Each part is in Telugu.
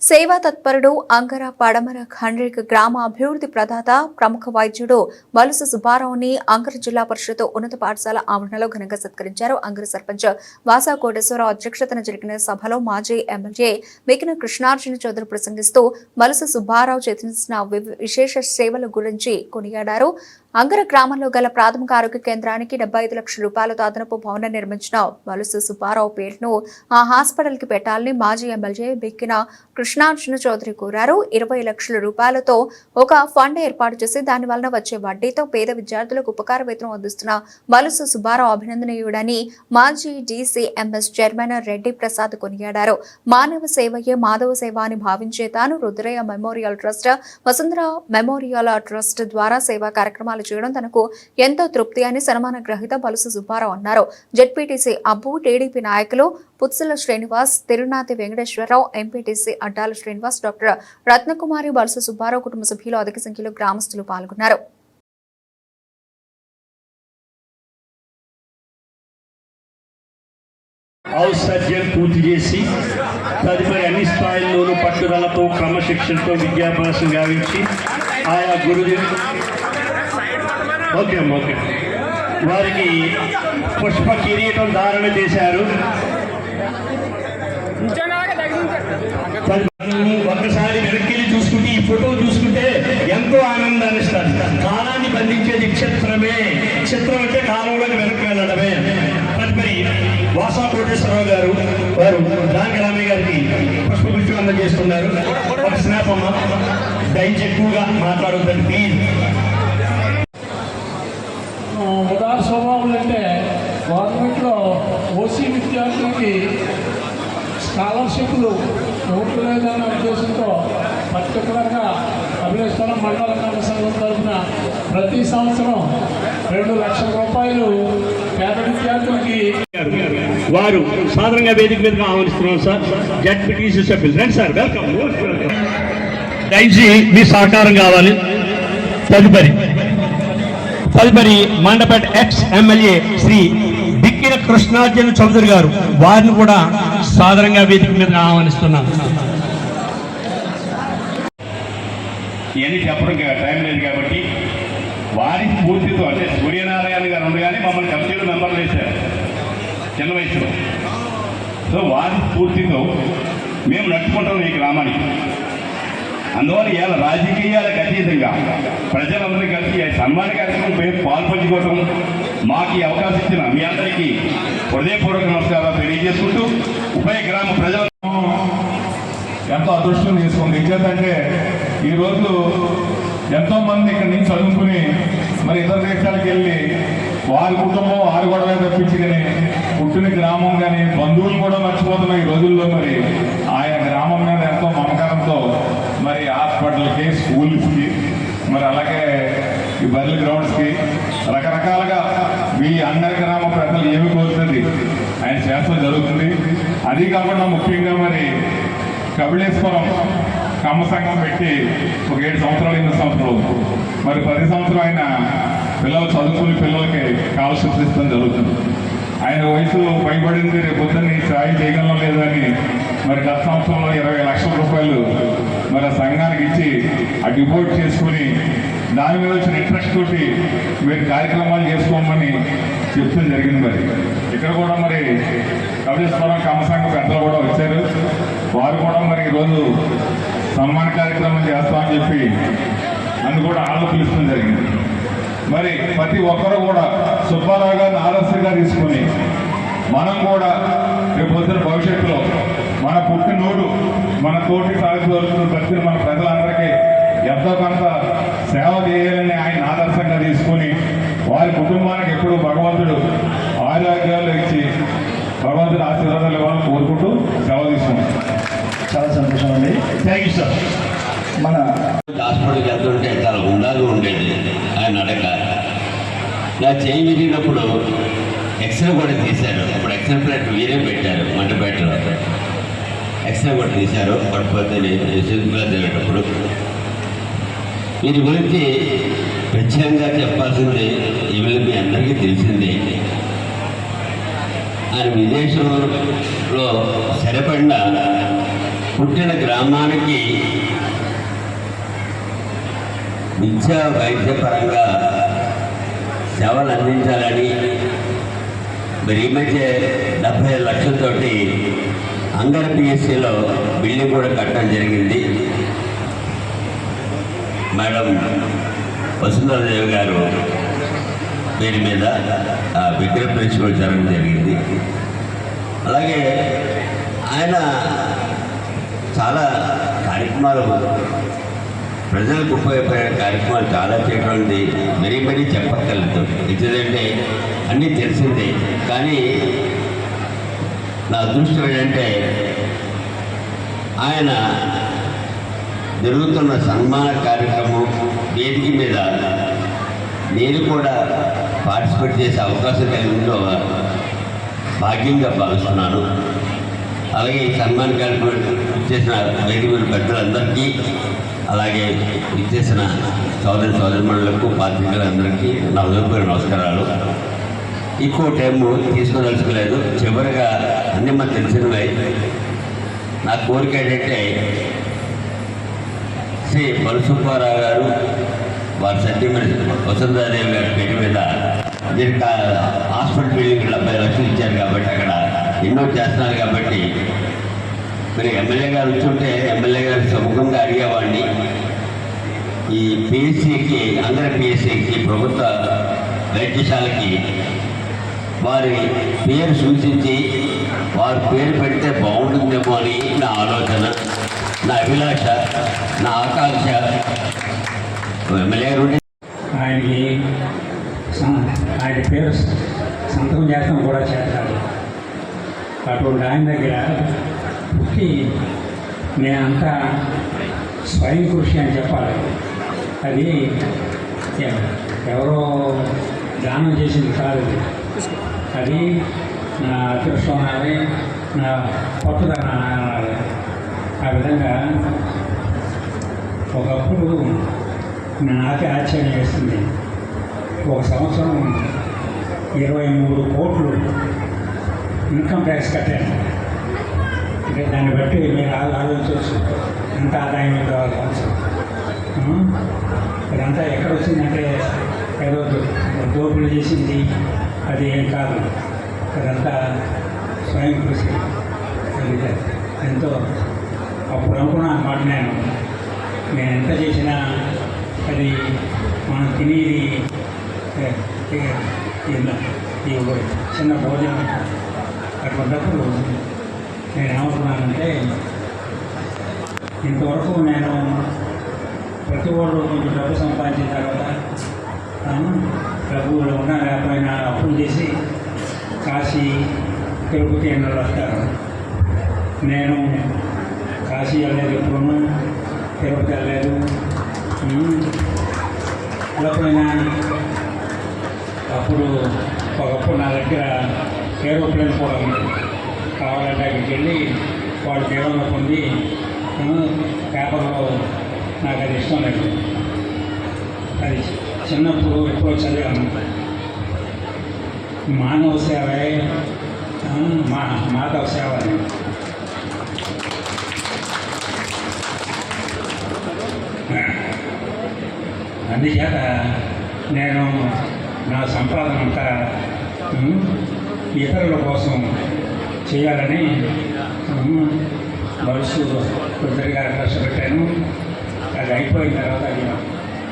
సేవా తత్పరుడు అంగర పడమర ఖండ్రిక్ గ్రామ అభివృద్ధి ప్రదాత ప్రముఖ వైద్యుడు వలస సుబ్బారావుని అంగర జిల్లా పరిషత్ ఉన్నత పాఠశాల ఆవరణలో ఘనంగా సత్కరించారు. అంగర సర్పంచ్ వాసా కోటేశ్వరరావు అధ్యక్షతన జరిగిన సభలో మాజీ ఎమ్మెల్యే మిగిన కృష్ణార్జున చౌదరి ప్రసంగిస్తూ వలస సుబ్బారావు చేసిన వి- విశేష సేవల గురించి కొనియాడారు. అంగర గ్రామంలో గల ప్రాథమిక ఆరోగ్య కేంద్రానికి డెబ్బై ఐదు లక్షల రూపాయలతో అదనపు భవనం నిర్మించిన వలస సుబ్బారావు పేరును ఆ హాస్పిటల్కి పెట్టాలని మాజీ ఎమ్మెల్యే బిక్కిన కృష్ణార్జున చౌదరి కోరారు. ఇరవై లక్షల రూపాయలతో ఒక ఫండ్ ఏర్పాటు చేసి దాని వలన వచ్చే వడ్డీతో పేద విద్యార్థులకు ఉపకార వేతనం అందిస్తున్న వలస సుబ్బారావు అభినందనీయుడని మాజీ డీసీ చైర్మన్ రెడ్డి ప్రసాద్ కొనియాడారు. మానవ సేవయే మాధవ సేవ అని భావించే తాను Rudrayya memorial trust Vasundhara memorial trust ద్వారా సేవా కార్యక్రమాలు చేయడం తనకు ఎంతో తృప్తి అని సన్మాన గ్రహీత బలుసు సుబ్బారావు అన్నారు. జెడ్పీటీసీ అబ్బు టీడీపీ నాయకులు పుత్సల శ్రీనివాస్ తిరునాతి వెంకటేశ్వరరావు ఎంపీటీసీ అడ్డాల శ్రీనివాస్ డాక్టర్ రత్నకుమారి బలుసు సుబ్బారావు కుటుంబ సభ్యులు అధిక సంఖ్యలో గ్రామస్తులు పాల్గొన్నారు. హౌస్ సర్జన్ పూర్తి చేసి తదుపరి అన్ని స్థాయిల్లోనూ పట్టుదలతో క్రమశిక్షణతో విద్యాభ్యాసం గావించి ఆయా గురుదేవ్ ఓకే అమ్మ ఓకే. వారికి పుష్ప కిరీటం ధారణ చేశారు. తదుపరి ఒక్కసారి వెనక్కి చూసుకుంటే ఈ ఫోటో చూసుకుంటే ఎంతో ఆనందాన్ని ఇస్తారు. కాలాన్ని బంధించేది క్షేత్రమే. క్షేత్రం అంటే కాలంలోకి వెనక్కి వెళ్ళడమే. మరి వాసా కోటేశ్వరరావు గారు వారు దానికి రామయ్య గారికి పుష్పగుచ్చు అందజేస్తున్నారు. ఒక స్నాప్ అమ్మ. దయచేసి ఎక్కువగా మాట్లాడొద్దని ప్లీజ్ ఆ, ఉదార స్వభావం అంటే గవర్నమెంట్లో ఓసీ విద్యార్థులకి స్కాలర్షిప్లు ఇవ్వట్లేదన్న ఉద్దేశంతో పర్టికులర్గా అభిలేశ్వరం మండల కళ సంఘం తరఫున ప్రతి సంవత్సరం రెండు లక్షల రూపాయలు పేద విద్యార్థులకి వారు సాధారణంగా వేదిక మీదగా ఆహ్వానిస్తున్నాం సార్. జడ్పీటీసీ సభ్యులు. రండి సార్ వెల్కమ్. దయచేసి మీ సహకారం కావాలి. తదుపరి తదుపరి మండపేట ఎక్స్ ఎమ్మెల్యే శ్రీ దిక్కిన కృష్ణార్జున చౌదరి గారు. వారిని కూడా సాధారణంగా వేదిక మీద ఆహ్వానిస్తున్నాను ఇవన్నీ చెప్పడం టైం లేదు కాబట్టి వారి స్ఫూర్తితో అంటే సూర్యనారాయణ గారు ఉండగానే మమ్మల్ని కమిటీలో మెంబర్లు వేశారు. చిన్న వయసులో. సో వారి స్ఫూర్తితో మేము నడుచుకుంటాం ఈ గ్రామానికి. అందువల్ల ఇవాళ రాజకీయాలకు అతీతంగా ప్రజలందరూ కలిసి సన్మాన కార్యక్రమం పేరు పాల్పంచుకోవటం మాకు ఈ అవకాశం ఇచ్చిన మీ అందరికీ హృదయపూర్వక నమస్కారాలు తెలియజేసుకుంటూ ఉభయ గ్రామ ప్రజల ఎంతో అదృష్టం చేసుకుంది ఎందుకంటే ఈరోజు ఎంతో మంది ఇక్కడ నుంచి చదువుకుని మరి ఇతర దేశాలకు వెళ్ళి వారి కుటుంబం వారు కూడా తప్పించి కానీ పుట్టిన గ్రామం కానీ బంధువులు కూడా మర్చిపోతున్నాయి ఈ రోజుల్లో మరి ఆయన గ్రామం మీద మరి హాస్పిటల్కి స్కూల్స్కి మరి అలాగే ఈ బర్రెల గ్రౌండ్స్కి రకరకాలుగా మీ అందరి గ్రామ ప్రజలు ఏమి కోరుతుంది? ఆయన చేస్తూ జరుగుతుంది. అది కాకుండా ముఖ్యంగా మరి కపిలేశ్వరం కమ్మ సంఘం పెట్టి ఒక ఏడు సంవత్సరాలు ఎనిమిది సంవత్సరాలు మరి పది సంవత్సరం ఆయన పిల్లలు చదువుకుని పిల్లలకి స్కాలర్షిప్స్ ఇస్తాం జరుగుతుంది. ఆయన వయసు పైబడింది రేపు పొద్దున్న ఈ సాయం చేయగలం లేదని మరి గత సంవత్సరంలో ఇరవై లక్షల రూపాయలు మరి ఆ సంఘానికి ఇచ్చి ఆ డిపోజిట్ చేసుకుని దాని మీద వచ్చిన ఇంట్రెస్ట్ తోటి మీరు కార్యక్రమాలు చేసుకోమని చెప్తాం జరిగింది మరి. ఇక్కడ కూడా మరి కవిలేశ్వరం కమసంఘ పెద్దలు కూడా వచ్చారు. వారు కూడా మరి ఈరోజు సన్మాన కార్యక్రమం చేస్తామని చెప్పి నన్ను కూడా ఆలో పిలుస్తాం జరిగింది. మరి ప్రతి ఒక్కరు కూడా సుబ్బారావు గారిని ఆదర్శంగా తీసుకొని మనం కూడా రేపు పొద్దున భవిష్యత్తులో తోటి సాగు దొరుకుతున్న ప్రతి మన ప్రజలందరికీ ఎంతో కొంత సేవ చేయాలని ఆయన ఆదర్శంగా తీసుకొని వారి కుటుంబానికి ఎప్పుడు భగవంతుడు ఆరోగ్యాలు ఇచ్చి భగవంతుడు ఆశీర్వాదాలు ఇవ్వాలని కోరుకుంటూ సెలవు తీసుకుంటాం చాలా సంతోషం అండి. థ్యాంక్ యూ సార్ మన హాస్పిటల్కి వెళ్తుంటే చాలా ఉండాలి ఉండేది. ఆయన అడగ నా చేయి విరిగినప్పుడు ఎక్స్రే కూడా తీశారు. ఇప్పుడు ఎక్స్రే ప్లేట్ వేరే పెట్టారు మంటపేటలో ఎక్స్ట్రా కూడా తీశారు. పడిపోతే సిద్ధంగా వీరి గురించి ప్రత్యేకంగా చెప్పాల్సింది ఇవి మీ అందరికీ తెలిసింది. ఆయన విదేశంలో సరిపడిన పుట్టిన గ్రామానికి విద్యా వైద్యపరంగా సేవలు అందించాలని మరి ఈ మధ్య డెబ్బై లక్షలతోటి అంగర పిఎస్సిలో బిల్డింగ్ కూడా కట్టడం జరిగింది. మేడం వసుంధరాదేవి గారు పేరు మీద విగ్రహ ప్రిన్సిపల్ చేయడం జరగడం జరిగింది. అలాగే ఆయన చాలా కార్యక్రమాలు ప్రజలకు ఉపయోగపడే కార్యక్రమాలు చాలా చేయడం ఉంది. మరీ మరీ చెప్పక్కర్లేదు. ఎందుకంటే అన్నీ తెలిసిందే. కానీ నా దృష్టి ఏంటంటే ఆయన జరుగుతున్న సన్మాన కార్యక్రమం వేదిక మీద నేను కూడా పార్టిసిపేట్ చేసే అవకాశం కలిగిందో భాగ్యంగా భావిస్తున్నాను. అలాగే ఈ సన్మాన కార్యక్రమం ఇచ్చేసిన వేదిక మీద పెద్దలందరికీ అలాగే ఇచ్చేసిన సోదరి సోదరిమణులకు పాత్రికలందరికీ నా హృదయపూర్వక నమస్కారాలు. ఎక్కువ టైం తీసుకోదలుచుకోలేదు. చివరిగా అన్ని మన తెలిసినవే. నా కోరిక ఏంటంటే శ్రీ పరసుబ్బారావు గారు వారి సత్యమైన వసుంధరాదేవి గారి పేరు మీద దీనికి హాస్పిటల్ బిల్డింగ్ డెబ్బై లక్షలు ఇచ్చారు కాబట్టి అక్కడ ఎన్నో చేస్తున్నారు కాబట్టి మరి ఎమ్మెల్యే గారు వచ్చుంటే ఎమ్మెల్యే గారు సముఖంగా అడిగేవాడిని. ఈ పిఎస్సికి అందరి పిఎస్సికి ప్రభుత్వ వైద్యశాలకి వారి పేరు సూచించి వారి పేరు పెడితే బాగుంటుందేమో అని నా ఆలోచన నా అభిలాష నా ఆకాంక్ష. ఎమ్మెల్యే ఆయనకి ఆయన పేరు సంతకం చేస్తాం కూడా చేస్తారు అటువంటి ఆయన దగ్గర పుట్టి నేనంతా స్వయం కృషి అని చెప్పాలి. అది ఎవరో దానం చేసింది కాదు. అది. నా అదృష్టం అనాలి నా పట్టుదల అనాలి. ఆ విధంగా ఒకప్పుడు నాకే ఆశ్చర్యం వేస్తుంది ఒక సంవత్సరం ఇరవై మూడు కోట్లు ఇన్కమ్ ట్యాక్స్ కట్టాను. అంటే దాన్ని బట్టి మీరు ఆలోచించవచ్చు. ఎంత ఆదాయం ఉందో ఆ ఇదంతా ఎక్కడ వచ్చిందంటే ఏదో దోపిడీ చేసింది. అది ఏం కాదు. అదంతా స్వయం కృషి. అది ఎంతో అప్పుడు అనుకున్నాను అనమాట నేను. నేను ఎంత చేసినా అది మనం తినేది ఈ చిన్న భోజనం అటువంటిప్పుడు నేను ఏమనుకున్నానంటే ఇంతవరకు నేను ప్రతి వాళ్ళు కొంచెం డబ్బు సంపాదించిన తర్వాత డబ్బులు ఉన్నా లేకపోయినా అప్పులు చేసి కాశీ తిరుపతి ఎన్నో వస్తారు నేను కాశీ వెళ్ళలేదు ఎప్పుడు తిరుపతి వెళ్ళలేదు. ఉమ్. అప్పుడు ఒకప్పుడు నా దగ్గర ఏరోప్లేన్ కూడా ఉంది. కావాలంటే అక్కడికి వెళ్ళి వాడు జీవనం పొంది పేపర్లో నాకు అది ఇష్టం లేదు. అది చిన్నప్పుడు ఎప్పుడో చదివాను. మానవ సేవ. మా మాధవ సేవ. అని అందుచేత నేను నా సంపాదన అంతా ఇతరుల కోసం చేయాలని భవిష్యత్తు కొద్దిగా కష్టపెట్టాను. అది అయిపోయిన తర్వాత అది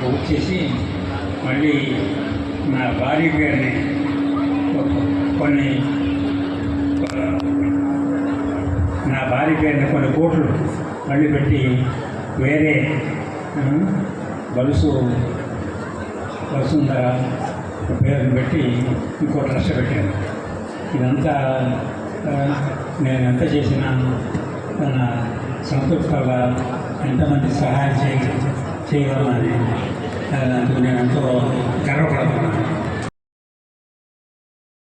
పూర్తి చేసి మళ్ళీ నా భార్య గారిని కొన్ని నా భార్య పేరుని కొన్ని కోట్లు మళ్ళీ పెట్టి వేరే ఆ, బలుసు వసుంధర పేరుని పెట్టి ఇంకో ట్రస్ట్ పెట్టాను. ఇదంతా నేను ఎంత చేసినా తన సంతృప్తిగా ఎంతమంది సహాయం చేయ చేయగలనని ఆ, అందుకు నేను ఎంతో గర్వపడుతున్నాను